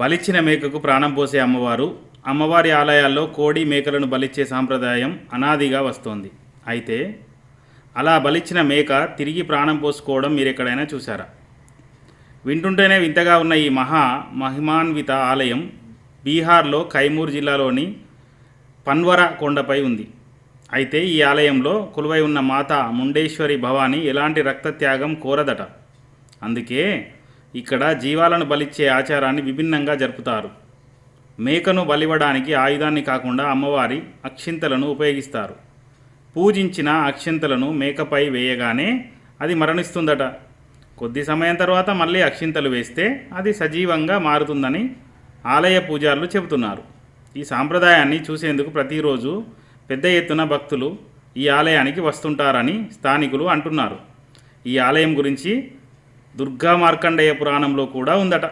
బలిచ్చిన మేకకు ప్రాణం పోసే అమ్మవారు అమ్మవారి ఆలయాల్లో కోడి మేకలను బలిచ్చే సాంప్రదాయం అనాదిగా వస్తోంది. అయితే అలా బలిచ్చిన మేక తిరిగి ప్రాణం పోసుకోవడం మీరు ఎక్కడైనా చూసారా వింటుంటేనే వింతగా ఉన్న ఈ మహా మహిమాన్విత ఆలయం బీహార్లో కైమూర్ జిల్లాలోని పన్వర కొండపై ఉంది. అయితే ఈ ఆలయంలో కొలువై ఉన్న మాత ముండేశ్వరి భవాని ఎలాంటి రక్తత్యాగం కోరదట. అందుకే ఇక్కడ జీవాలను బలిచ్చే ఆచారాన్ని విభిన్నంగా జరుపుతారు. మేకను బలివ్వడానికి ఆయుధాన్ని కాకుండా అమ్మవారి అక్షింతలను ఉపయోగిస్తారు. పూజించిన అక్షింతలను మేకపై వేయగానే అది మరణిస్తుందట. కొద్ది సమయం తర్వాత మళ్ళీ అక్షింతలు వేస్తే అది సజీవంగా మారుతుందని ఆలయ పూజారులు చెబుతున్నారు. ఈ సాంప్రదాయాన్ని చూసేందుకు ప్రతిరోజు పెద్ద ఎత్తున భక్తులు ఈ ఆలయానికి వస్తుంటారని స్థానికులు అంటున్నారు. ఈ ఆలయం గురించి దుర్గా మార్కండేయ పురాణంలో కూడా ఉందట.